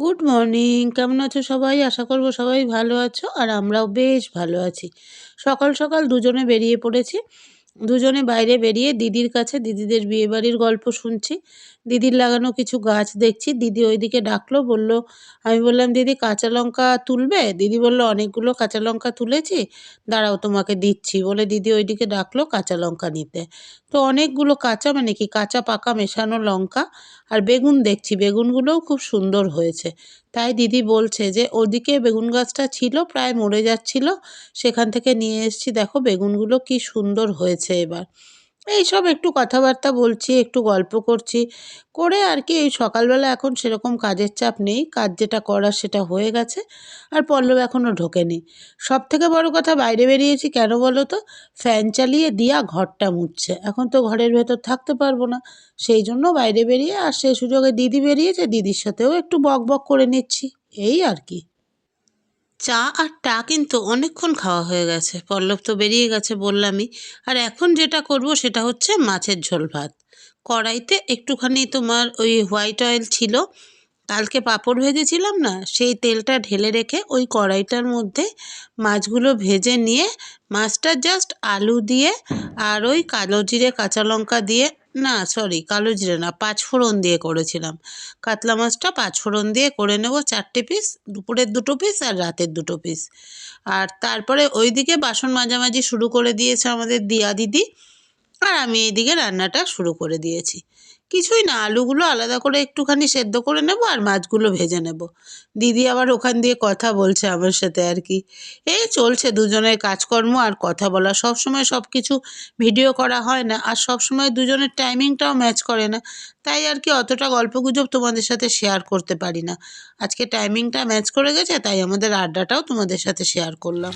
Good morning কেমন আছো সবাই? আশা করব সবাই ভালো আছো, আর আমরাও বেশ ভালো আছি। সকাল সকাল দুজনে বেরিয়ে পড়েছি। দুজনে বাইরে বেরিয়ে দিদির কাছে দিদিদের বিয়েবাড়ির গল্প শুনছি। দিদির লাগানো কিছু গাছ দেখছি। দিদি ওইদিকে ডাকলো, বলল, আমি বললাম, দিদি, কাঁচা লঙ্কা তুলবে? দিদি বলল, অনেকগুলো কাঁচা লঙ্কা তুলেছি, দাঁড়াও, তোমাকে দিচ্ছি। বলে দিদি ওইদিকে ডাকলো, কাঁচা লঙ্কা নিতে। তো অনেকগুলো কাঁচা মানে কি, কাঁচা পাকা মেশানো লঙ্কা আর বেগুন দেখছি। বেগুনগুলোও খুব সুন্দর হয়েছে। তাই দিদি বলছে যে, ওদিকে বেগুন গাছটা ছিল, প্রায় মরে যাচ্ছিল। সেখান থেকে নিয়ে এসেছি। দেখো, বেগুনগুলো কি সুন্দর হয়েছে। এবার। এইসব একটু কথাবার্তা বলছি, একটু গল্প করছি, করে আর কি এই সকালবেলা এখন সেরকম কাজের চাপ নেই, কাজ যেটা করার সেটা হয়ে গেছে আর পল্লব এখনও ঢোকেনি। সব থেকে বড় কথা বাইরে বেরিয়েছি কেন বলো তো? ফ্যান চালিয়ে দিয়া ঘরটা মুছছে। এখন তো ঘরের ভেতর থাকতে পারব না। সেই জন্য বাইরে বেরিয়ে আর সেই সুযোগে দিদি বেরিয়েছে, দিদির সাথেও একটু বক বক করে নিচ্ছি। এই আর কি। চা আর টা কিন্তু অনেকক্ষণ খাওয়া হয়ে গেছে। পল্লব তো বেরিয়ে গেছে বললামই। আর এখন যেটা করব সেটা হচ্ছে মাছের ঝোল ভাত। কড়াইতে একটুখানি তোমার ওই হোয়াইট অয়েল ছিল। কালকে পাঁপড় ভেজেছিলাম না, সেই তেলটা ঢেলে রেখে ওই কড়াইটার মধ্যে মাছগুলো ভেজে নিয়ে মাছটা জাস্ট আলু দিয়ে আর ওই কালো জিরে, কাঁচা লঙ্কা দিয়ে না সরি কালো জিরে না পাঁচফোড়ন দিয়ে করেছিলাম। কাতলা মাছটা পাঁচফোড়ন দিয়ে করে নেব চারটে পিস দুপুরের দুটো পিস আর রাতের দুটো পিস আর তারপরে ওইদিকে বাসন মাঝামাঝি শুরু করে দিয়েছে আমাদের দিয়া দিদি, আর আমি এইদিকে রান্নাটা শুরু করে দিয়েছি। কিছুই না, আলুগুলো আলাদা করে একটুখানি সেদ্ধ করে নেব আর মাছগুলো ভেজে নেব। দিদি আবার ওখান দিয়ে কথা বলছে আমার সাথে আর কি। এই চলছে দুজনের কাজকর্ম আর কথা বলা। সব সময় সব কিছু ভিডিও করা হয় না আর সব সময় দুজনের টাইমিংটাও ম্যাচ করে না। তাই আর কি অতটা গল্পগুজব তোমাদের সাথে শেয়ার করতে পারি না। আজকে টাইমিংটা ম্যাচ করে গেছে, তাই আমাদের আড্ডাটাও তোমাদের সাথে শেয়ার করলাম।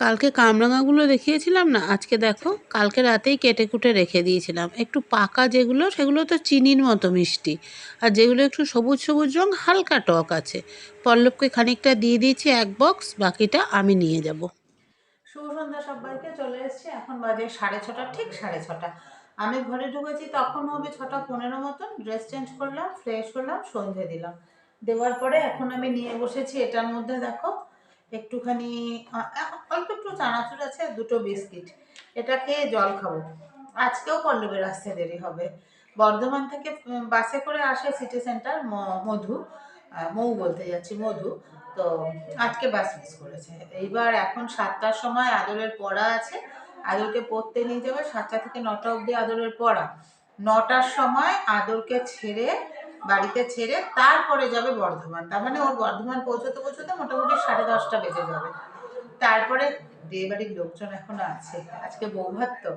কালকে কামরাঙাগুলো দেখিয়েছিলাম না? আজকে দেখো, কালকে রাতেই কেটে কুটে রেখে দিয়েছিলাম। একটু পাকা যেগুলো, সেগুলো তো চিনির মতো মিষ্টি। আর যেগুলো একটু সবুজ সবুজ রঙ হালকা টক আছে। পল্লবকে খানিকটা দিয়ে দিয়েছি এক বক্স, বাকিটা আমি নিয়ে যাব। শুভ সন্ধ্যা সবাইকে, চলে এসেছি। এখন বাজে সাড়ে ছটা, ঠিক সাড়ে ছটা। আমি ঘরে ঢুকেছি, তখন হবে ছটা পনেরো মতন। ড্রেস চেঞ্জ করলাম ফ্রেশ হলাম, সন্ধে দিলাম। দেওয়ার পরে এখন আমি নিয়ে বসেছি, এটার মধ্যে দেখো একটুখানি অল্প একটু চানাচুর আছে, দুটো বিস্কিট। এটা খেয়ে জল খাব। আজকেও পল্লবের আসতে দেরি হবে। বর্ধমান থেকে বাসে করে আসে সিটি সেন্টার মধু। মৌ বলতে যাচ্ছি, মধু। তো আজকে বাস মিস করেছে। এইবার এখন সাতটার সময় আদরের পড়া আছে। আদরকে পড়তে নিয়ে যাবে সাতটা থেকে নটা অবধি আদরের পড়া। নটার সময় আদরকে ছেড়ে বাড়িতে ছেড়ে তারপরে যাবে বর্ধমান। তার মানে ওর বর্ধমান পৌঁছতে পৌঁছতে মোটামুটি সাড়ে দশটা বেজে যাবে। তারপরে বিয়ে বাড়ির লোকজন এখনও আছে, আজকে বৌভাত তো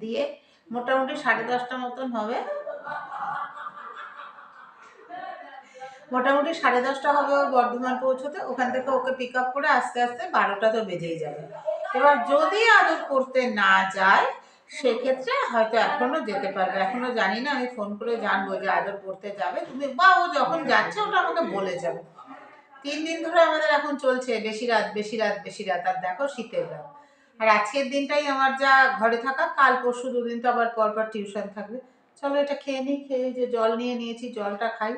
দিয়ে মোটামুটি সাড়ে দশটা মতন হবে। মোটামুটি সাড়ে দশটা হবে ওর বর্ধমান পৌঁছতে, ওখান থেকে ওকে পিক আপ করে আস্তে আস্তে বারোটা তো বেজেই যাবে। এবার যদি আদর করতে না যায় সেক্ষেত্রে হয়তো এখনও যেতে পারবে। এখনও জানি না, আমি ফোন করে জানব যে আদর পড়তে যাবে। তুমি বা ও যখন যাচ্ছে, ওটা আমাকে বলে যাবে। তিন দিন ধরে আমাদের এখন চলছে, বেশি রাত বেশি রাত বেশি রাত। আর দেখো শীতের রাত। আর আজকের দিনটাই আমার যা ঘরে থাকা, কাল পরশু দুদিন তো আবার পরপর টিউশন থাকবে। চলো এটা খেয়ে নিই, খেয়ে যে জল নিয়ে নিয়েছি, জলটা খাই,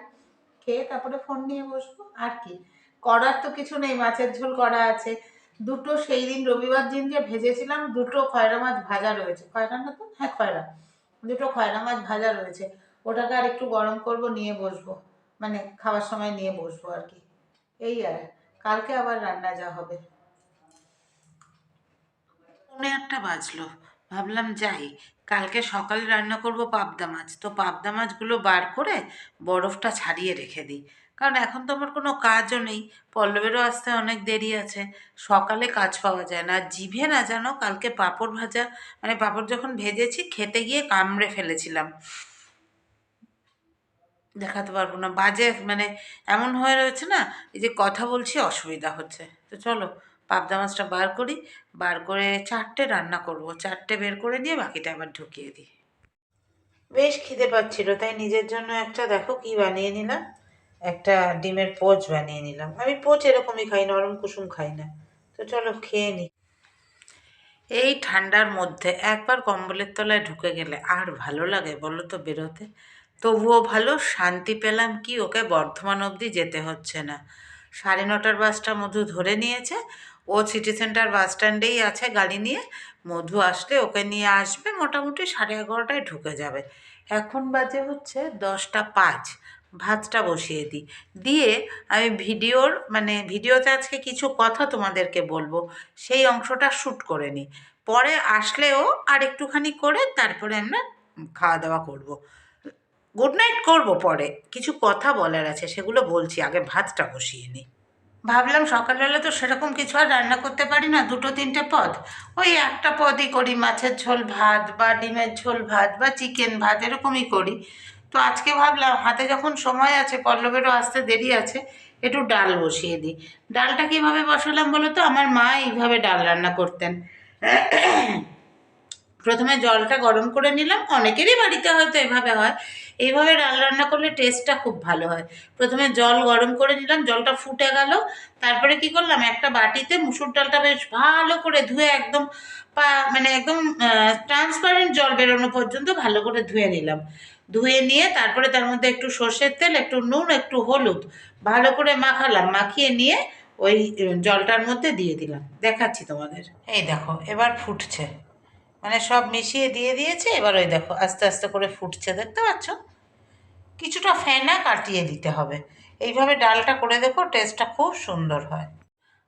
খেয়ে তারপরে ফোন নিয়ে বসবো। আর কি? করার তো কিছু নেই, মাছের ঝোল করা আছে। দুটো সেই দিন রবিবার দিন যে ভেজেছিলাম, দুটো খয়রা মাছ ভাজা রয়েছে। খয়রা না তো? হ্যাঁ খয়রা। দুটো খয়রা মাছ ভাজা রয়েছে। ওটাকে আর একটু গরম করব, নিয়ে বসবো। মানে খাওয়ার সময় নিয়ে বসবো আর কি। এই আর। কালকে আবার রান্না যা হবে। পৌনে আটটা বাজলো। ভাবলাম যাই। কালকে সকালে রান্না করব পাবদা মাছ। তো পাবদা মাছগুলো বার করে বরফটা ছাড়িয়ে রেখে দিই। কারণ এখন তো আমার কোনো কাজও নেই। পল্লবেরও আসতে অনেক দেরি আছে। সকালে কাজ পাওয়া যায় না। জিভে না জানো, কালকে পাঁপড় ভাজা মানে পাঁপড় যখন ভেজেছি, খেতে গিয়ে কামড়ে ফেলেছিলাম। দেখাতে পারব না। বাজে মানে এমন হয়ে রয়েছে না, এই যে কথা বলছি অসুবিধা হচ্ছে। তো চলো, পাবদা মাছটা বার করি। বার করে চারটে রান্না করব। চারটে বের করে নিয়ে বাকিটা আবার ঢুকিয়ে দিই। বেশ খিদে পাচ্ছিল, তাই নিজের জন্য একটা দেখো কি বানিয়ে নিলাম। একটা ডিমের পোচ বানিয়ে নিলাম। আমি পোচ এরকমই খাই নরম কুসুম খাই না। তো চলো খেয়ে নিই এই ঠান্ডার মধ্যে একবার কম্বলের তলায় ঢুকে গেলে আর ভালো লাগে বলো তো বেরোতে? তবুও ভালো, শান্তি পেলাম কি ওকে বর্ধমান অবধি যেতে হচ্ছে না। সাড়ে নটার বাসটা মধু ধরে নিয়েছে, ও সিটি সেন্টার বাস স্ট্যান্ডেই আছে গাড়ি নিয়ে। মধু আসলে ওকে নিয়ে আসবে, মোটামুটি সাড়ে এগারোটায় ঢুকে যাবে। এখন বাজে হচ্ছে দশটা পাঁচ। ভাতটা বসিয়ে দিই। দিয়ে আমি ভিডিওর মানে ভিডিওতে আজকে কিছু কথা তোমাদেরকে বলব, সেই অংশটা শ্যুট করে নিই। পরে আসলেও আর একটুখানি করে তারপরে আমরা খাওয়া দাওয়া করব। গুড নাইট করব পরে। কিছু কথা বলার আছে, সেগুলো বলছি, আগে ভাতটা বসিয়ে নিই। ভাবলাম সকালবেলা তো সেরকম কিছু আর রান্না করতে পারি না, দুটো তিনটে পদ। ওই একটা পদই করি, মাছের ঝোল ভাত বা ডিমের ঝোল ভাত বা চিকেন ভাত, এরকমই করি। তো আজকে ভাবলাম, হাতে যখন সময় আছে, পল্লবেরও আসতে দেরি আছে, একটু ডাল বসিয়ে দিই। ডালটা কীভাবে বসালাম বলো তো? আমার মা এইভাবে ডাল রান্না করতেন। প্রথমে জলটা গরম করে নিলাম। অনেকেরই বাড়িতে হয়তো এভাবে হয়। এইভাবে ডাল রান্না করলে টেস্টটা খুব ভালো হয়। প্রথমে জল গরম করে নিলাম, জলটা ফুটে গেল। তারপরে কি করলাম? একটা বাটিতে মুসুর ডালটা বেশ ভালো করে ধুয়ে একদম পা মানে একদম ট্রান্সপারেন্ট জল বেরোনো পর্যন্ত ভালো করে ধুয়ে নিলাম। ধুয়ে নিয়ে তারপরে তার মধ্যে একটু সর্ষের তেল একটু নুন একটু হলুদ ভালো করে মাখালাম মাখিয়ে নিয়ে ওই জলটার মধ্যে দিয়ে দিলাম। দেখাচ্ছি তোমাদের। এই দেখো এবার ফুটছে। মানে সব মিশিয়ে দিয়ে দিয়েছে এবার ওই দেখো আস্তে আস্তে করে ফুটছে দেখতে পাচ্ছ? কিছুটা ফেনা কাটিয়ে দিতে হবে। এইভাবে ডালটা করে দেখো টেস্টটা খুব সুন্দর হয়।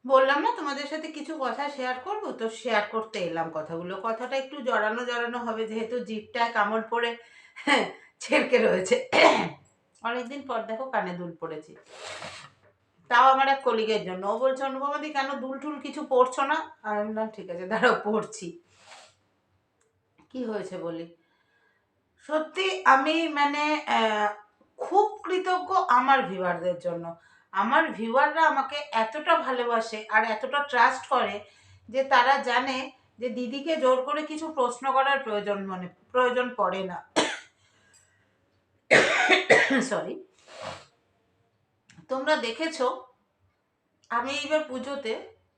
বললাম না তোমাদের সাথে কিছু কথা শেয়ার করব? তো শেয়ার করতে এলাম কথাগুলো। কথাটা একটু জড়ানো জড়ানো হবে যেহেতু জিপটায় কামড় পড়ে। ছেড়কে রয়েছে। অনেকদিন পর দেখো কানে দুল পড়েছি। তাও আমার এক কলিগের জন্য। ও বলছে, অনুপমাদি, কেন দুল টুল কিছু পড়ছো না? আমি বললাম, ঠিক আছে, দাঁড়াও, পড়ছি। কি হয়েছে বলি? সত্যি আমি মানে খুব কৃতজ্ঞ আমার ভিউয়ারদের জন্য। আমার ভিউয়াররা আমাকে এতটা ভালোবাসে আর এতটা ট্রাস্ট করে যে তারা জানে যে দিদিকে জোর করে কিছু প্রশ্ন করার প্রয়োজন মানে প্রয়োজন পড়ে না। সরি তোমরা দেখেছ, আমি এইবার পুজোতে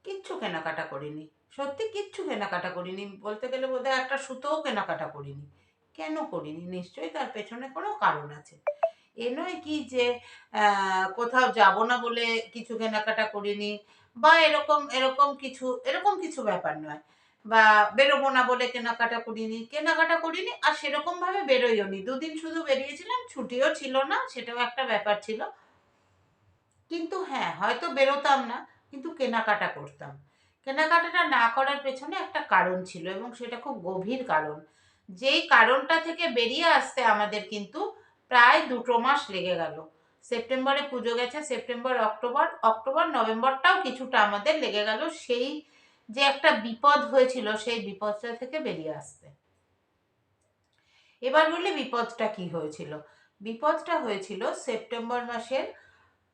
কিচ্ছু কেনাকাটা করিনি। সত্যি কিচ্ছু কেনাকাটা করিনি। বলতে গেলে বোধহয় একটা সুতোও কেনাকাটা করিনি। কেন করিনি? নিশ্চয়ই তার পেছনে কোনো কারণ আছে। এ নয় কি যে কোথাও যাব না বলে কিছু কেনাকাটা করিনি, বা এরকম এরকম কিছু এরকম কিছু ব্যাপার নয়। বা বেরোবো না বলে কেনাকাটা করিনি কেনাকাটা করিনি আর সেরকমভাবে বেরোইও নি দুদিন শুধু বেরিয়েছিলাম, ছুটিও ছিল না, সেটাও একটা ব্যাপার ছিল। কিন্তু হ্যাঁ হয়তো বেরোতাম না, কিন্তু কেনাকাটা করতাম। কেনাকাটাটা না করার পেছনে একটা কারণ ছিল এবং সেটা খুব গভীর কারণ। যেই কারণটা থেকে বেরিয়ে আসতে আমাদের কিন্তু প্রায় দুটো মাস লেগে গেল। সেপ্টেম্বরে পুজো গেছে, সেপ্টেম্বর, অক্টোবর অক্টোবর, নভেম্বরটাও কিছুটা আমাদের লেগে গেল। সেই যে একটা বিপদ হয়েছিল, সেই বিপদটা থেকে বেরিয়ে আসতে। এবার বলি বিপদটা কি হয়েছিল? বিপদটা হয়েছিল সেপ্টেম্বর মাসের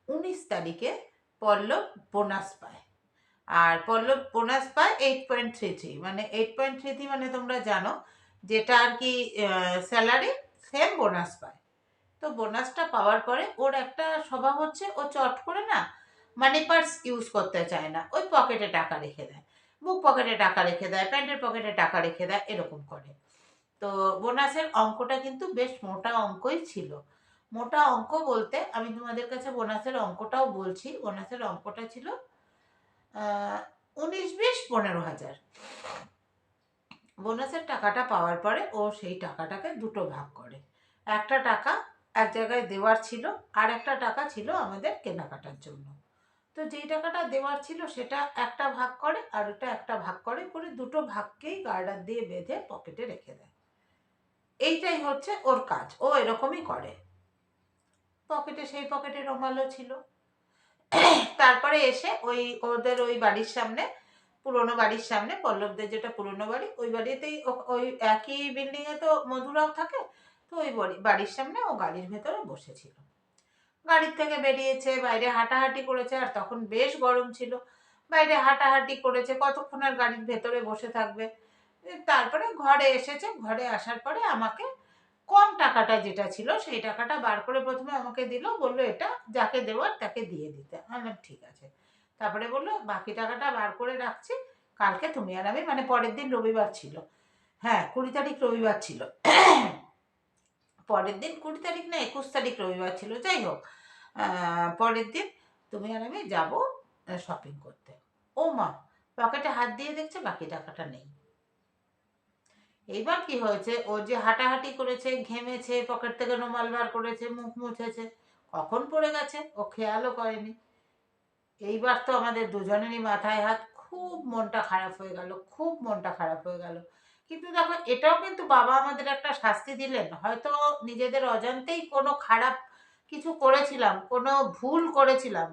উনিশ তারিখে পল্লব বোনাস পায়। আর পল্লব বোনাস পায় এইট পয়েন্ট থ্রি থ্রি মানে এইট পয়েন্ট থ্রি থ্রি মানে তোমরা জানো, যেটা আর কি স্যালারি সেম বোনাস পায়। তো বোনাসটা পাওয়ার পরে ওর একটা স্বভাব হচ্ছে, ও চট করে না মানি পার্স ইউজ করতে চায় না, ওই পকেটে টাকা রেখে দেয়। বুক পকেটে টাকা রেখে দেয়, প্যান্টের পকেটে টাকা রেখে দেয়, এরকম করে। তো বোনাসের অঙ্কটা কিন্তু বেশ মোটা অঙ্কই ছিল। মোটা অঙ্ক বলতে আমি তোমাদের কাছে বোনাসের অঙ্কটাও বলছি। বোনাসের অঙ্কটা ছিল উনিশ, বিশ, পনেরো হাজার। বোনাসের টাকাটা পাওয়ার পরে ও সেই টাকাটাকে দুটো ভাগ করে। একটা টাকা এক জায়গায় দেওয়ার ছিল, আর একটা টাকা ছিল আমাদের কেনাকাটার জন্য। তো যেই টাকাটা দেওয়ার ছিল সেটা একটা ভাগ করে আর ওটা একটা ভাগ করে করে দুটো ভাগকেই গার্ডার দিয়ে বেঁধে পকেটে রেখে দেয়। এইটাই হচ্ছে ওর কাজ। ও এরকমই করে। পকেটে সেই পকেটে রোমালও ছিল। তারপরে এসে ওই ওদের ওই বাড়ির সামনে, পুরনো বাড়ির সামনে, পল্লবদের যেটা পুরনো বাড়ি, ওই বাড়িতেই ওই একই বিল্ডিংয়ে তো মধুরাও থাকে, তো ওই বাড়ি, বাড়ির সামনে ও গাড়ির ভেতরে বসেছিল। গাড়ির থেকে বেরিয়েছে, বাইরে হাঁটাহাঁটি করেছে, আর তখন বেশ গরম ছিল। বাইরে হাঁটাহাঁটি করেছে, কতক্ষণ আর গাড়ির ভেতরে বসে থাকবে? তারপরে ঘরে এসেছে, ঘরে আসার পরে আমাকে কম টাকাটা যেটা ছিল, সেই টাকাটা বার করে প্রথমে আমাকে দিল, বলল এটা যাকে দেওয়ার তাকে দিয়ে দিতে। আমি বললাম, ঠিক আছে। তারপরে বলল, বাকি টাকাটা বার করে রাখছি, কালকে তুমি আর আমি মানে পরের দিন রবিবার ছিল। হ্যাঁ কুড়ি তারিখ রবিবার ছিল। পরের দিন কুড়ি তারিখ না একুশ তারিখ রবিবার ছিল, যাই হোক পরের দিন তুমি আর আমি যাব শপিং করতে। ও মা পকেটে হাত দিয়ে দেখছে, বাকি টাকাটা নেই। এইবার কি হয়েছে? ও যে হাঁটাহাঁটি করেছে, ঘেমেছে পকেট থেকে রুমাল বার করেছে, মুখ মুছেছে, কখন পড়ে গেছে? ও খেয়ালও করেনি। এইবার তো আমাদের দুজনেরই মাথায় হাত, খুব মনটা খারাপ হয়ে গেল, খুব মনটা খারাপ হয়ে গেল। কিন্তু দেখো, এটাও কিন্তু বাবা আমাদের একটা শাস্তি দিলেন। হয়তো নিজেদের অজান্তেই কোনো খারাপ কিছু করেছিলাম, কোনো ভুল করেছিলাম,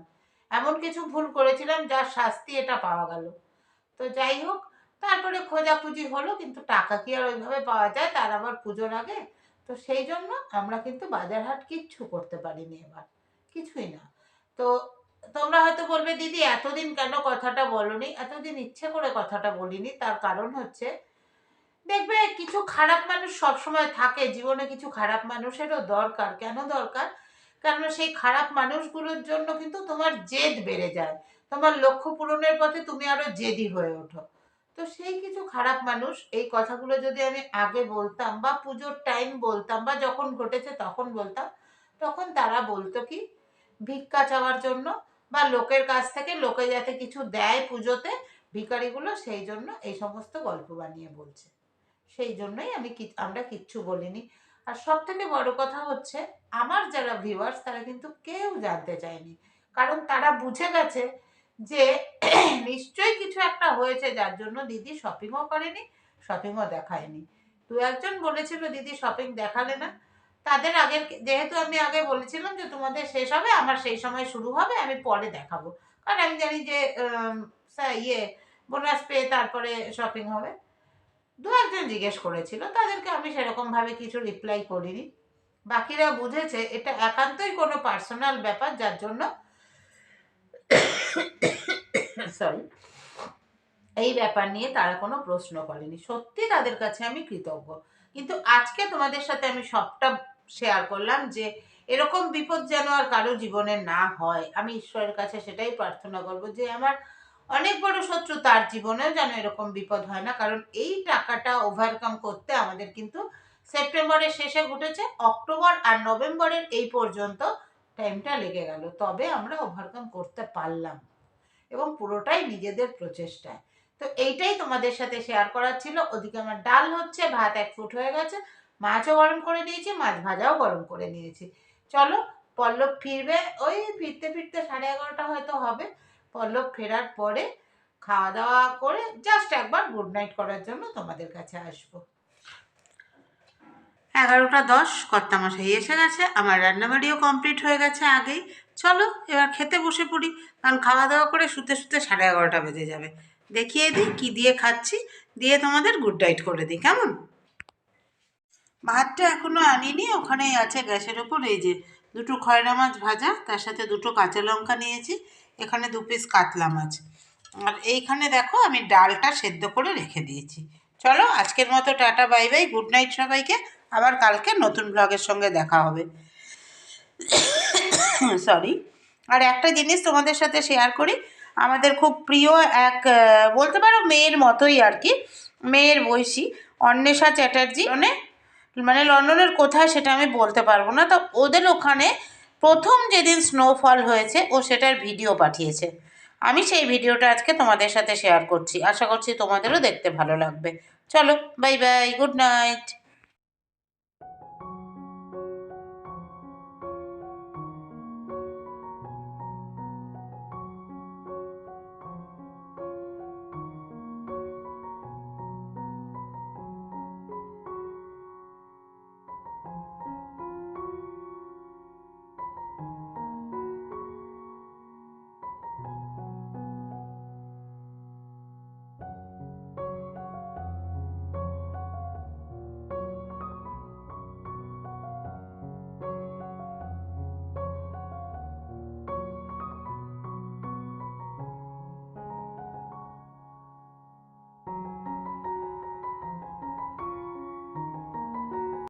এমন কিছু ভুল করেছিলাম যার শাস্তি এটা পাওয়া গেল। তো যাই হোক, তারপরে খোঁজাখুঁজি হলো, কিন্তু টাকা কি আর ওইভাবে পাওয়া যায়, তার আবার পুজোর আগে। তো সেই জন্য আমরা কিন্তু বাজার হাট কিচ্ছু করতে পারিনি এবার, কিছুই না। তো তোমরা হয়তো বলবে, দিদি, এতদিন কেন কথাটা বলনি? এতদিন ইচ্ছে করে কথাটা বলিনি, তার কারণ হচ্ছে দেখবে কিছু খারাপ মানুষ সবসময় থাকে, জীবনে কিছু খারাপ মানুষেরও দরকার। কেন দরকার? কারণ সেই খারাপ মানুষগুলোর জন্য কিন্তু তোমার জেদ বেড়ে যায়। তোমার লক্ষ্য পূরণের পথে তুমি আরও জেদি হয়ে ওঠো। তো সেই কিছু খারাপ মানুষ, এই কথাগুলো যদি আমি আগে বলতাম বা পুজোর টাইম বলতাম বা যখন ঘটেছে তখন বলতাম, তখন তারা বলতো কি, ভিক্ষা চাওয়ার জন্য বা লোকের কাছ থেকে লোকে যাতে কিছু দেয় পুজোতে, ভিখারিগুলো সেই জন্য এই সমস্ত গল্প বানিয়ে বলছে। সেই জন্যই আমি আমরা কিচ্ছু বলিনি। আর সব থেকে বড় কথা হচ্ছে, আমার যারা ভিউয়ার্স তারা কিন্তু কেউ জানতে চায়নি। কারণ তারা বুঝে গেছে যে নিশ্চয়ই কিছু একটা হয়েছে যার জন্য দিদি শপিংও করেনি শপিংও দেখায়নি। দু একজন বলেছিল দিদি শপিং দেখালে না। তাদের আগে যেহেতু আমি আগে বলেছিলাম যে তোমাদের শেষ হবে, আমার সেই সময় শুরু হবে, আমি পরে দেখাবো। কারণ আমি জানি যে ইয়ে বোনাস পেয়ে তারপরে শপিং হবে। দু একজন জিজ্ঞেস করেছিল, তাদেরকে আমি সেরকমভাবে কিছু রিপ্লাই করিনি। বাকিরা বুঝেছে এটা একান্তই কোনো পার্সোনাল ব্যাপার, যার জন্য সরি এই ব্যাপার নিয়ে তারা কোনো প্রশ্ন করেনি। সত্যি তাদের কাছে আমি কৃতজ্ঞ। কিন্তু আজকে তোমাদের সাথে আমি সবটা শেয়ার করলাম যে, এরকম বিপদ যেন আর কারও জীবনে না হয়। আমি ঈশ্বরের কাছে সেটাই প্রার্থনা করব যে, আমার অনেক বড় শত্রু তার জীবনেও যেন এরকম বিপদ হয় না, কারণ এই টাকাটা ওভারকাম করতে আমাদের কিন্তু সেপ্টেম্বরের শেষে ঘটেছে, অক্টোবর আর নভেম্বরের এই পর্যন্ত টাইমটা লেগে গেল, তবে আমরা ওভারকাম করতে পারলাম এবং পুরোটাই নিজেদের প্রচেষ্টায়। তো এইটাই তোমাদের সাথে শেয়ার করার ছিল, ওদিকে আমার ডাল হচ্ছে, ভাত এক ফুট হয়ে গেছে, মাছও গরম করে নিয়েছি, মাছ ভাজাও গরম করে নিয়েছি। চলো, পল্লব ফিরবে, ওই ফিরতে ফিরতে সাড়ে এগারোটা হয়তো হবে পল্লব ফেরার পরে খাওয়া দাওয়া করে জাস্ট একবার গুড নাইট করার জন্য তোমাদের কাছে আসব। এগারোটা দশ, কর্তামশাই এসে গেছে। আমার রান্নাবাড়িও কমপ্লিট হয়ে গেছে আগেই। চলো, এবার খেতে বসে পড়ি। কারণ খাওয়া দাওয়া করে শুতে শুতে সাড়ে এগারোটা বেজে যাবে। দেখিয়ে দিই কি দিয়ে খাচ্ছি। দিয়ে তোমাদের গুড নাইট করে দিই। কেমন? ভাতটা এখনও আনিনি, ওখানেই আছে গ্যাসের ওপর। এই যে দুটো খয়রা মাছ ভাজা, তার সাথে দুটো কাঁচা লঙ্কা নিয়েছি। এখানে দু পিস কাতলা মাছ। আর এইখানে দেখো আমি ডালটা সেদ্ধ করে রেখে দিয়েছি। চলো আজকের মতো tata, bye bye, good night সবাইকে। আবার কালকে নতুন ব্লগের সঙ্গে দেখা হবে। সরি আর একটা জিনিস তোমাদের সাথে শেয়ার করি। আমাদের খুব প্রিয় এক বলতে পারো মেয়ের মতোই আর কি। মেয়ের বয়সী, অন্বেষা চ্যাটার্জি। মানে মানে লন্ডনের কোথায় সেটা আমি বলতে পারব না। তো ওদের ওখানে প্রথম যেদিন স্নোফল হয়েছে, ও সেটার ভিডিও পাঠিয়েছে। আমি সেই ভিডিওটা আজকে তোমাদের সাথে শেয়ার করছি। আশা করছি তোমাদেরও দেখতে ভালো লাগবে। চলো বাই বাই গুড নাইট